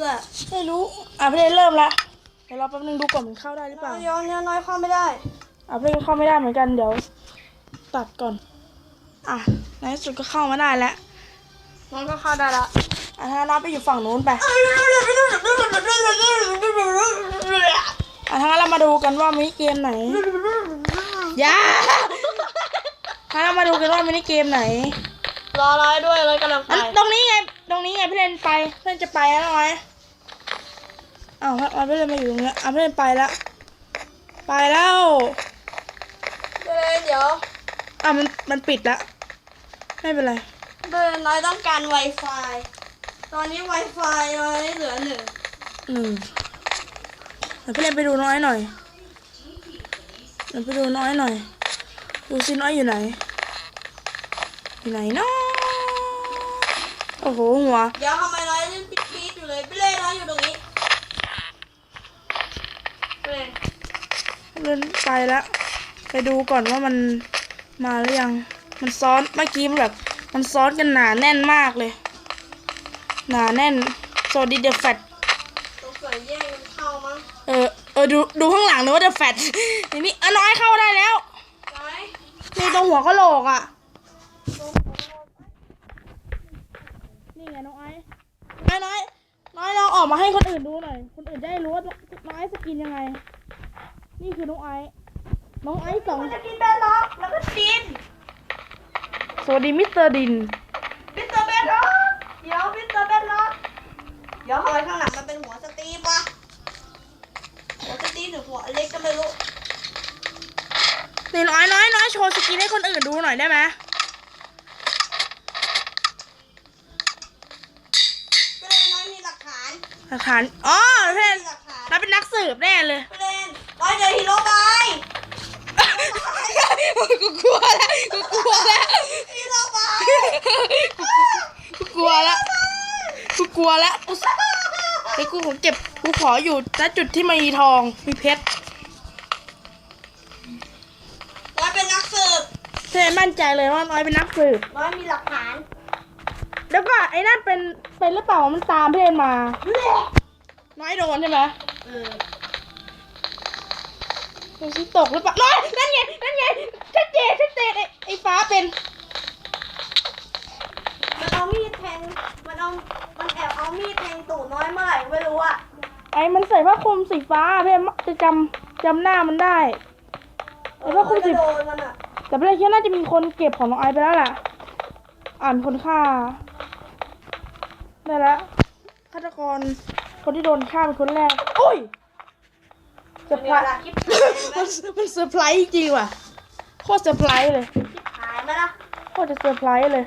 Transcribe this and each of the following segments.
ด้วยไม่รู้ อะเพี่เล่นเริ่มละเดี๋ยวเราแป๊บนึงดูก่อนมันเข้าได้หรือเปล่า ย้อนเนี่ยน้อยเข้าไม่ได้ อะพี่เล่นเข้าไม่ได้เหมือนกันเดี๋ยว ตัดก่อน อะในที่สุดก็เข้ามาได้แล้วน้องก็เข้าได้ละอะถ้าน้องไปอยู่ฝั่งนู้นไป อะถ้างั้นเรามาดูกันว่ามินิเกมไหนอย่าถ้าเรามาดูกันว่ามินิเกมไหน รอร้อยด้วยเลยกำลังไป อันตรงนี้ไง ตรงนี้ไงพี่เล่นไปพี่เล่นจะไปแล้วน้อยอ้าวเอาพี่เล่นมาอยู่ตรงเนี้ยอะพี่เล่นไปแล้วไปแล้วเดินเดี๋ยวอะมันมันปิดละไม่เป็นไรเดินน้อยต้องการ Wi-Fi ตอนนี้ Wi-Fi น้อยเหลือหนึ่งหนึ่งเดี๋ยวพี่เล่นไปดูน้อยหน่อยเดี๋ยวไปดูน้อยหน่อยดูซิน้อยอยู่ไหนอยู่ไหนเนาะ โอ้โหหัวเดี๋ยวทำไมน้อยเล่นปิดปีดอยู่เลยพี่เล่น้อยอยู่ตรงนี้พี่เล่เล่นไปแล้วไปดูก่อนว่ามันมาหรือยัง มันซ้อนเมื่อกี้มันแบบ มันซ้อนกันหนาแน่นมากเลย หนาแน่นโซดิเดอะแฟตสงสัยแย่งกันเข้ามั้งเออเออดูดูข้างหลังนะว่าเดอะแฟตทีนี้อะน้อยเข้าได้แล้วน้อยนี่ตรงหัวกะโหลกอะ นี่ไงน้องไอ้น้อยน้อยน้อยลองออกมาให้คนอื่นดูหน่อย คนอื่นจะได้รู้ว่าน้องไอ้สกินยังไง นี่คือน้องไอ้น้องไอ้สองจะกินแบนล็อกแล้วก็กิน สวัสดีมิสเตอร์ดิน มิสเตอร์แบนล็อกเดี๋ยวมิสเตอร์แบนล็อกเดี๋ยวทำไมข้างหลังมันเป็นหัวสตีฟวะหัวสตีฟหรือหัวเล็กก็ไม่รู้นี่น้อยน้อยน้อยโชว์สกินให้คนอื่นดูหน่อยได้ไหม พี่เล่น้อยมีหลักฐาน หลักฐานอ๋อเพื่อนมีหลักฐานเราเป็นนักสืบแน่เลยพี่เล่นน้อยเจอฮีโร่บายกูกลัวแล้วกูกลัวแล้วฮีโร่บายกูกลัวแล้วกูกลัวแล้วกูไอ้ยกูขอเก็บกูขออยู่ณจุดที่มีทองมีเพชรน้อยเป็นนักสืบเธอมั่นใจเลยว่าน้อยเป็นนักสืบน้อยมีหลักฐาน แล้วก็ไอ้นั่นเป็นเป็นหรือเปล่ามันตามเพื่อนมา น้อยโดนใช่ไหมเออดูสิตกหรือเปล่าน้อยนั่นไงนั่นไงชัดเจนชัดเจนไอ้ไอ้ฟ้าเป็น มันเอามีดแทง มันเอา มันแอบเอามีดแทงตูดน้อยเมื่อไหร่ไม่รู้อะไอ้มันใส่ผ้าคลุมสีฟ้าเพื่อนจะจำจำหน้ามันได้ไอ้ผ้าคลุมสีโดนมันอะแต่ประเด็นคือน่าจะมีคนเก็บของน้องไอซ์ไปแล้วแหละอ่านคนฆ่า ได้แล้วฆาตกรคนที่โดนฆ่าเป็นคนแรกโอ้ยเซอร์ไพรส์คลิปมันมันเซอร์ไพรส์จริงว่ะโคตรเซอร์ไพรส์เลยหายไหมล่ะโคตรจะเซอร์ไพรส์เลย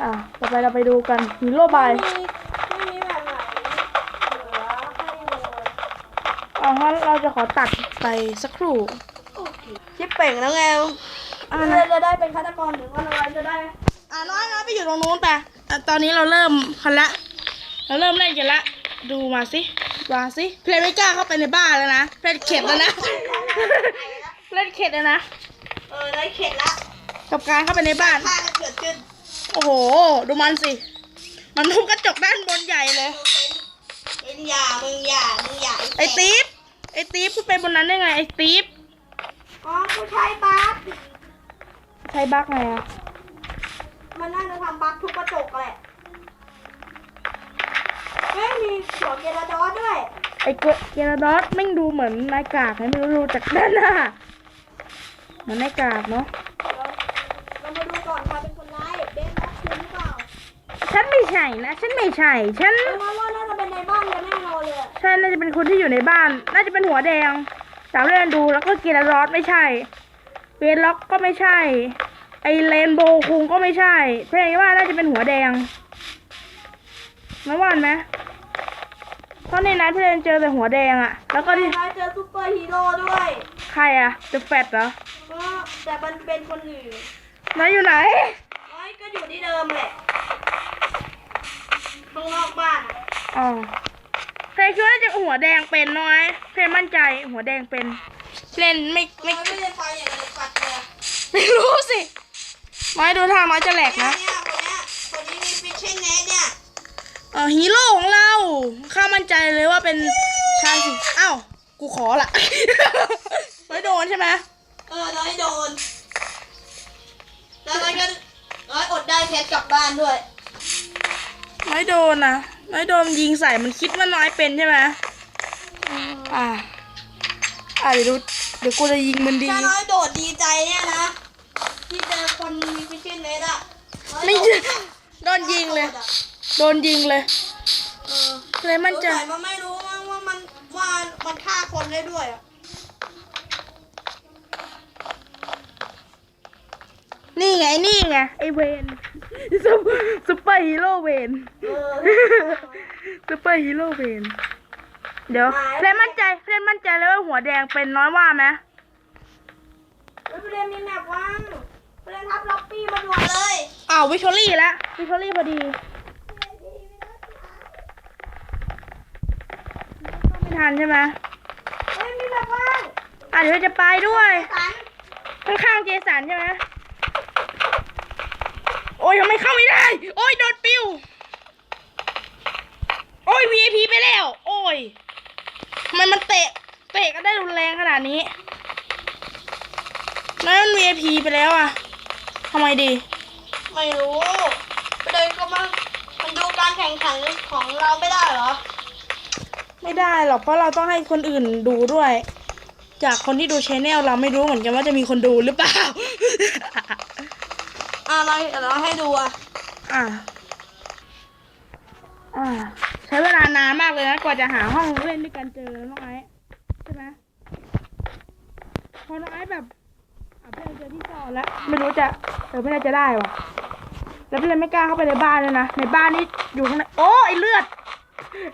อะต่อไปเราไปดูกันฮีโร่บายไม่มีไม่มีแบบไหนเหลือให้เลยอะงั้นเราจะขอตัดไปสักครู่ชิปเป่งแล้วไงอะเรานะจะได้เป็นฆาตกรหรือว่าเราจะได้ อะน้อยน้อยไปอยู่ตรงนู้นไป อะตอนนี้เราเริ่มกันละ เราเริ่มเล่นกันละ ดูมาสิมาสิ เพลงไม่กล้าเข้าไปในบ้านแล้วนะ เพลงเข็ดแล้วนะเล่นเข็ดแล้วนะ เออได้เข็ดละกับการเข้าไปในบ้านฆ่ากันเกิดขึ้นโอ้โห ดูมันสิ มันทุบกระจกด้านบนใหญ่เลย เป็นอย่ามึงอย่ามึงอย่าไอ้ตีฟไอ้ตีฟขึ้นไปบนนั้นได้ไง ไอ้ตีฟอ๋อผู้ชายบั๊กใช้บั๊กไงอะ มันน่าจะทำบั๊กทุกกระจกแหละ เฮ้ยมีหัวเกลาดอสด้วย ไอ้เกเกราดอสไม่งดูเหมือนนายกากไงไม่รู้ดูจากด้านหน้าเหมือนนายกากเนาะเรามาดูก่อนใครเป็นคนร้ายเบนนัทคุณหรือเปล่า ฉันไม่ใช่นะ ฉันไม่ใช่ ฉันเพราะว่าน่าจะเป็นในบ้านกันแน่นอนเลยอะใช่ น่าจะเป็นคนที่อยู่ในบ้าน น่าจะเป็นหัวแดงจากเรื่องดูแล้วก็เกราดอสไม่ใช่เวรล็อกก็ไม่ใช่ ไอเลนโบว์คุงก็ไม่ใช่เพลงว่าน่าจะเป็นหัวแดงไม่ว่านไหมเพราะในนั้นพี่เรนเจอแต่หัวแดงอะแล้วก็ที่นายเจอซูเปอร์ฮีโร่ด้วยใครอะ The Fat เหรอเออแต่มันเป็นคนอื่นนายอยู่ไหนเอ้ยก็อยู่ที่เดิมแหละข้างนอกบ้านอะอ๋อเพลงคิดว่าจะหัวแดงเป็นน้อยเพลงมั่นใจหัวแดงเป็นเล่นไม่ไม่ไม่ไม่ได้ไฟอย่างไรปัดเลยไม่รู้สิ ไม้ดูทางไม้จะแหลกนะเนี่ยคนเนี้ยคนนี้มีฟิชเช่นเนสเนี่ยเออฮีโร่ของเรา ข้ามั่นใจเลยว่าเป็นชายสิอ้าว กูขอละไม่โดนใช่ไหมเออน้อยโดน แล้วน้อยก็น้อยอดได้เพชรกลับบ้านด้วยไม่โดนนะไม่โดนยิงใส่มันคิดว่าน้อยเป็นใช่ไหมอ่าอ่าเดี๋ยวดูเดี๋ยวกูจะยิงมันดี ถ้าน้อยโดดดีใจเนี่ยนะ ที่เจอคนมีฟิชชิ่งเลสอะน้อย ไม่โดใช่ดโดนยิงเลยโดดอะโดนยิงเลยเออเลยมันจะสงสัยมันไม่รู้มั้งว่ามันว่ามันฆ่าคนได้ด้วยอะนี่ไงนี่ไงไอเวนซุปซุปเปอร์ฮีโร่เวนเออซุปเปอร์ฮีโร่เวนเดี๋ยวเล่นมั่นใจเล่นมั่นใจเลยว่าหัวแดงเป็นน้อยว่าไหม แล้วไปเรียนมีแมปว่าง ไปเรียนทับล็อบบี้มาด่วนเลยอ้าววิชอรี่แล้ววิชอรี่พอดีไม่ทันใช่ไหมเฮ้ยมีแมปว่างอะเดี๋ยวจะไปด้วยสันข้างๆเจสันใช่ไหมโอ้ยทำไมเข้าไม่ได้ โอ้ยโดนปิว โอ้ย VIP ไปแล้ว โอ้ยทำไมมันเตะ เตะกันได้รุนแรงขนาดนี้ แล้วมัน VIP ไปแล้วอะ ทำไมดี ไม่รู้ไปเดินก็มามันดูการแข่งขันของเราไม่ได้เหรอ ไม่ได้หรอกเพราะเราต้องให้คนอื่นดูด้วย จากคนที่ดูชแนลเราไม่รู้เหมือนกันว่าจะมีคนดูหรือเปล่า อ่าเราเราให้ดูอะอ่าอ่าใช้เวลานานมากเลยนะกว่าจะหาห้องเล่นด้วยกันเจอน้องไอซ์ใช่ไหมพอน้องไอซ์แบบอะ เพื่อนเจอที่ซ่อนแล้ว ไม่รู้จะเออไม่น่าจะได้ว่ะ แล้วเพื่อนไม่กล้าเข้าไปในบ้านเลยนะ ในบ้านนี่อยู่ข้างใน โอ้ไอเลือด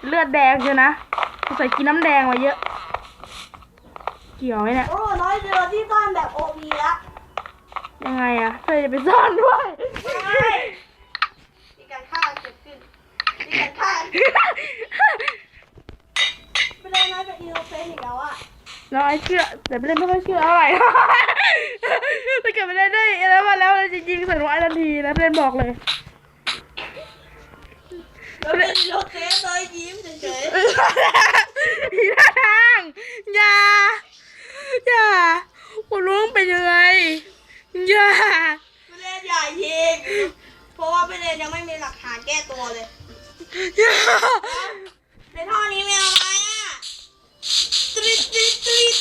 เลือดแดงเลยนะสงสัยกินน้ำแดงมาเยอะ เกี่ยวไหมเนี่ย โอ้น้อยเจอที่บ้านแบบโอพีละยังไงอะเธอจะไปซ่อนด้วยมีการฆ่าเกิดขึ้นมีการฆ่าไปเลยน้อยเป็นอินโนเซนต์อีกแล้วอะน้อยเชื่อแต่ไม่ได้ไม่ค่อยเชื่อเท่าไหร่ ถ้าเกิดไม่ได้ได้แล้วมา แล้วจริงๆใส่น้องไอ้ทันทีนะเพื่อนบอกเลยแล้วเป็นอินโนเซนต์เลยยิ้มเฉยทีท่าทางอย่าอย่าคุณรู้ว่าเป็นยังไงอย่าๆไม่เล่นใหญ่ยิงเพราะว่าไม่เล่นยังไม่มีหลักฐานแก้ตัวเลยอย่าในท่อนี้มีอะไรอะตริดตริดตริด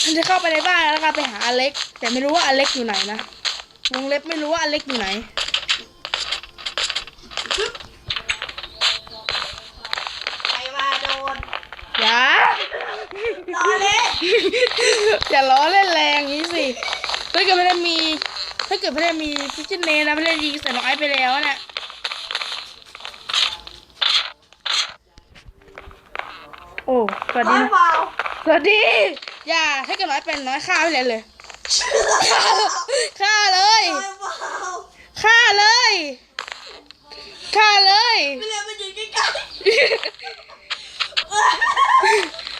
ฉันจะเข้าไปในบ้านแล้วก็ไปหาอเล็ก แต่ไม่รู้ว่าอเล็กอยู่ไหนนะ วงเล็บไม่รู้ว่าอเล็กอยู่ไหน ใครมาโดนอย่า รอเล่นอย่าล้อเล่นแรงอย่างนี้สิ ถ้าเกิดไม่ได้มี ถ้าเกิดไม่ได้มีฟิชเชนเนนะไม่ได้ยิงใส่น้องไอซ์ไปแล้วเนี่ยโอ้ สวัสน้ดีอยนะเปล่าสวัสดี อย่า ถ้าเกิดน้อยเป็นน้อยฆ่าไปเลยเลย ฆ่าเลยน้อยเปล่าฆ่าเลย ฆ่าเลย ไม่เล่นมายืนใกล้ๆ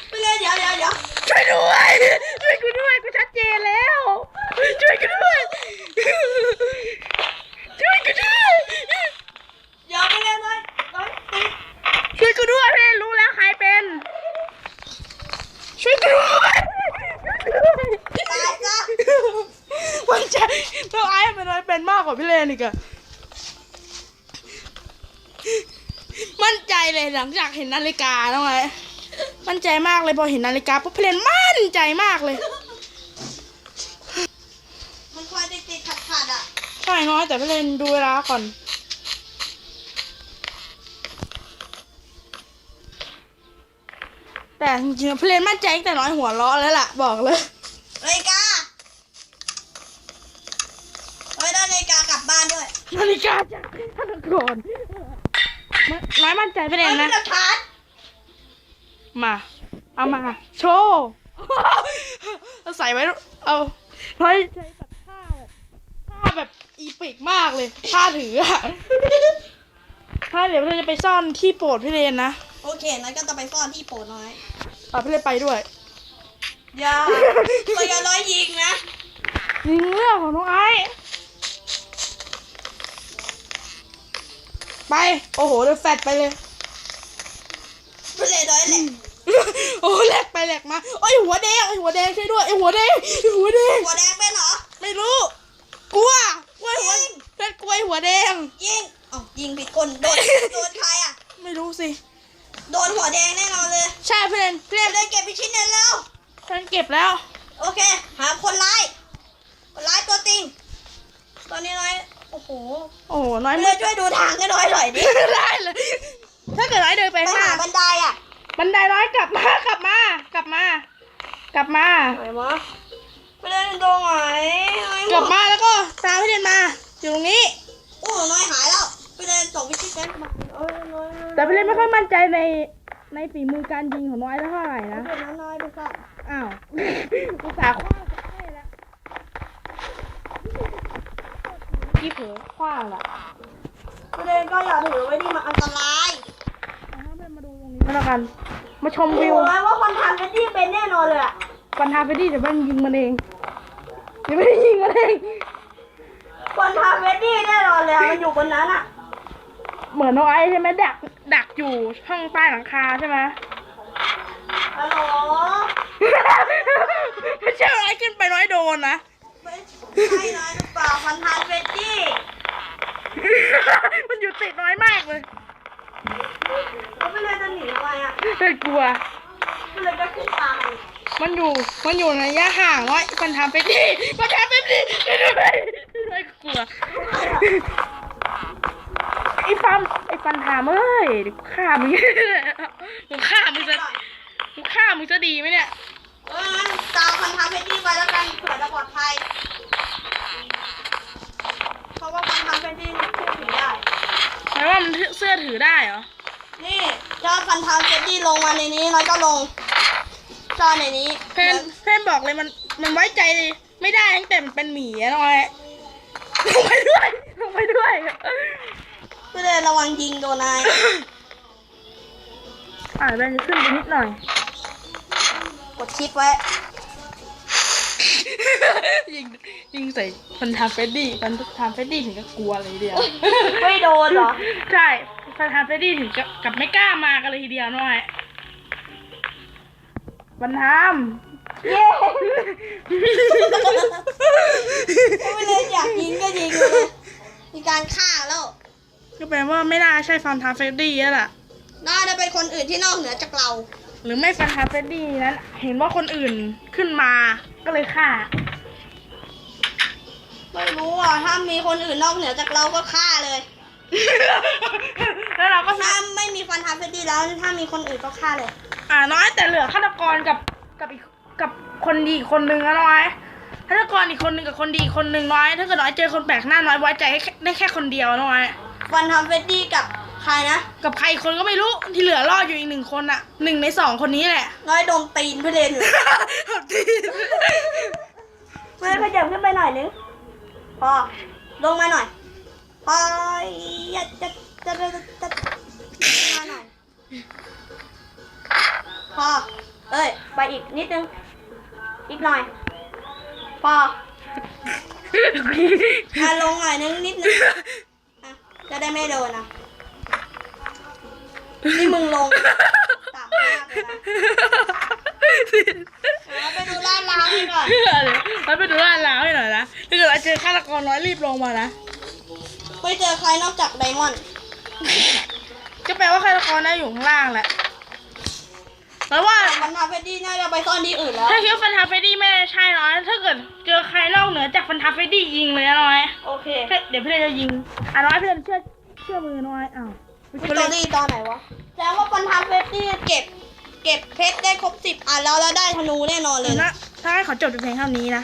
ไม่เล่นเดี๋ยวเดี๋ยวเดี๋ยว ช่วยด้วย ช่วยกูด้วย กูชัดเจนแล้ว ช่วยกูด้วย ช่วยกูด้วย เดี๋ยวไม่เล่นน้อยน้อยติด ช่วยกูด้วยเพื่อนรู้แล้วใครเป็น ช่วยกูด้วย ตายซะ มันใจเราไอ้มันน้อยเป็นมากกว่าพี่เลนอีกอะมั่นใจ เลยหลังจากเห็นนาฬิกาแล้วไงมั่นใจมากเลยพอเห็นนาฬิกาปุ๊บพี่เลนมั่นใจมากเลย มันควรติดติดขัดขัดๆอะใช่น้อยแต่พี่เลนดูเวลาก่อนแต่จริงๆพี่เลนมั่นใจตั้งแต่น้อยหัวเราะแล้วล่ะ บอกเลยนาฬิกาเฮ้ยได้นาฬิกากลับบ้านด้วยนาฬิกาจากธนากร น้อยมั่นใจพี่เลเฮ้ยนไม่นะ หลักฐานมา เอามา โชว์เอาใส่ไว้ เอาน้อยใช้แบบท่าแบบท่าแบบอีปิกมากเลยท่าถืออะถ้าเดี๋ยวเราจะไปซ่อนที่โปรดพี่เลนนะโอเคนั้นก็จะไปซ่อนที่โปรดน้อยเอาพี่เลนไปด้วย อย่าตัวอย่าร้อยยิงนะ ยิงเรื่องของน้องไอ้ ไป โอ้โหเดี๋ยวแฟดไปเลยพี่เลนน้อยแหละโอ้แหลกไปแหลกมาโอ้ยหัวแดงไอหัวแดงช่วยด้วยไอหัวแดงไอหัวแดง หัวแดงเป็นเหรอ ไม่รู้กลัวกลัวหัวยิงเพื่อนกลัวไอ้หัวแดง ยิงเอ้ายิงผิดคนโดนโดนใครอะ ไม่รู้สิ โดนหัวแดงแน่นอนเลยใช่เพื่อนเพื่อนพี่เลนเก็บพิชิตเน็ตแล้ว เพื่อนเก็บแล้ว โอเค หาคนร้าย คนร้ายตัวจริง ตอนนี้น้อย โอ้โหโอ้โหน้อยพี่มืเลดนช่วยดูทางให้น้อยหน่อยดิได้เลยถ้าเกิดน้อยเดินไปไปข้างหหาน้าบันไดอะบันไดน้อยกลับมากลับมากลับมากลับมาไหนวะพี่เลนตรงไหนน้อยกลับมาแล้วก็ตามพี่เดนมา อยู่ตรงนี้ โอ้น้อยหายแล้วพี่เลนส่งพิชิตเน็ตมาเอ้ยน้อยแต่พี่เล่นไม่ค่อยมั่นใจในในฝีมือการยิงของน้อยเท่าไหร่นะเป็นน้อยน้อยไปก่อนอ้าวอุตส่าห์คว้างให้แล้ว พี่เผลอคว้างละพี่เลนก็อย่าถือไว้ดิมันอันตรายเอาให้เพื่อนมาดูตรงนี้ก็แล้วกัน มาชมโอ้วิวโหว่าคนทำเป็นที่เป็นแน่นอนเลยอะปัญหาไปดิเดี๋ยวมันยิงมันเองเดี๋ยวไม่ได้ยิงมันเองคนทำเวดดี้แน่นอนเลยอะมันอยู่บนนั้นอะเหมือนน้องไอซ์ใช่ไหมดักดักอยู่ช่องใต้หลังคาใช่ไหมฮัลโหล ไม่ใช่ไอซ์ขึ้นไปน้อยโดนนะไม่ ใช่น้อยหรือเปล่าคนทำเวดดี้มันอยู่ติดน้อยมากเลยก็ไม่เลยจะหนีทำไมอะเพื่อนกลัว ก็เลยจะขึ้นตามมันมันอยู่ มันอยู่ในระยะห่างน้อยมันทำไปดิมันทำไปดิไม่กลัว ไอ้ฟันไอ้ฟันถามเอ้ยเดี๋ยวกูฆ่ามึงกูฆ่ามึงจะกูฆ่ามึงจะดีไหมเนี่ย เอองั้นตามคนทำเวดดี้ไปแล้วกันเผื่อจะปลอดภัย หมายว่ามันเสื้อถือได้เหรอ นี่เจ้าพันธามเจดดี้ลงมาในนี้น้อยก็ลงจอในนี้เพื่อนเพื่อนบอกเลยมันมันไว้ใจไม่ได้ตั้งแต่มันเป็นหมีอะน้อยลงไปด้วยลงไปด้วยเพื่อระวังยิงโดนนายอ่าแบนจะขึ้นไปนิดหน่อย กดชิปไว้ ยิงยิงใส่ฟันทามเฟดดี้ฟันทามเฟดดี้ถึงกับกลัวเลยทีเดียว ไม่โดนเหรอ ใช่ฟันทามเฟดดี้ถึงกับกับไม่กล้ามากันเลยทีเดียวน้อยฟันทามเย้ไม่เลยอยากยิงก็ยิงเลยมีการฆ่าแล้ว ก็แปลว่าไม่น่าใช่ฟันทามเฟดดี้แล้วล่ะ น่าจะเป็นคนอื่นที่นอกเหนือจากเรา หรือไม่ฟันทามเฟดดี้นั้น เห็นว่าคนอื่นขึ้นมา ก็เลยฆ่า ไม่รู้อะ ถ้ามีคนอื่นนอกเหนือจากเราก็ฆ่าเลย แล้วเราก็ถ้าทไม่มีฟันทับเฟดดี้แล้ว ถ้ามีคนอื่นก็ฆ่าเลยำอ่าน้อยแต่เหลือฆาตกรกับกับอีกกับคนดีอีกคนนึงนะน้อยฆาตกรอีกคนนึงกับคนดีอีกคนนึงน้อย ถ้าเกิดน้อยเจอคนแปลกหน้าน้อยไว้ใจให้แค่ได้แค่คนเดียวน้อย ฟันทับเฟดดี้กับ ใครนะกับใครอีกคนก็ไม่รู้ที่เหลือรอดอยู่อีกหนึ่งคนอะหนึ่งในสองคนนี้แหละ น้อยโดนตีนเพื่อนเลยอยู่ เพื่อนขยับขึ้นไปหน่อยนึงพอลงมาหน่อยพออย่าจะจะจะจะจะลงมาหน่อยพอเอ้ย ไปอีกนิดนึง อีกหน่อย พออะลงหน่อยนึงนิดนึงอะจะได้ไม่โดนอะ นี่มึงลงต่ำมากเลยนะเอาไปดูลาดล้างให้ก่อนเราไปดูร้านล้างให้หน่อยนะถ้าเกิดเราเจอฆาตกรน้อยรีบลงมานะ ไม่เจอใครนอกจากไดมอนด์ก็แปลว่าฆาตกรน่าอยู่ข้างล่างแหละแล้วว่าแต่มันทำเฟดดี้น่าจะไปซ่อนที่อื่นแล้ว ถ้าคิดว่าฟันทาเฟดดี้ไม่ได้ใช่น้อย ถ้าเกิดเจอใครนอกเหนือจากฟันทาเฟดดี้ยิงเลยนะน้อย โอเค เดี๋ยวพี่เลนจะยิง อะน้อยพี่เลนเชื่อเชื่อมือน้อยอ้าว วิกตอรี่ตอนไหนวะแสดงว่าปันทำเฟดดี้เก็บ เก็บเพชรได้ครบสิบอันแล้วแล้วได้ธนูแน่นอนเลเดี๋ยยวนะถ้าให้ขอจบเป็นเพลงเท่านี้นะ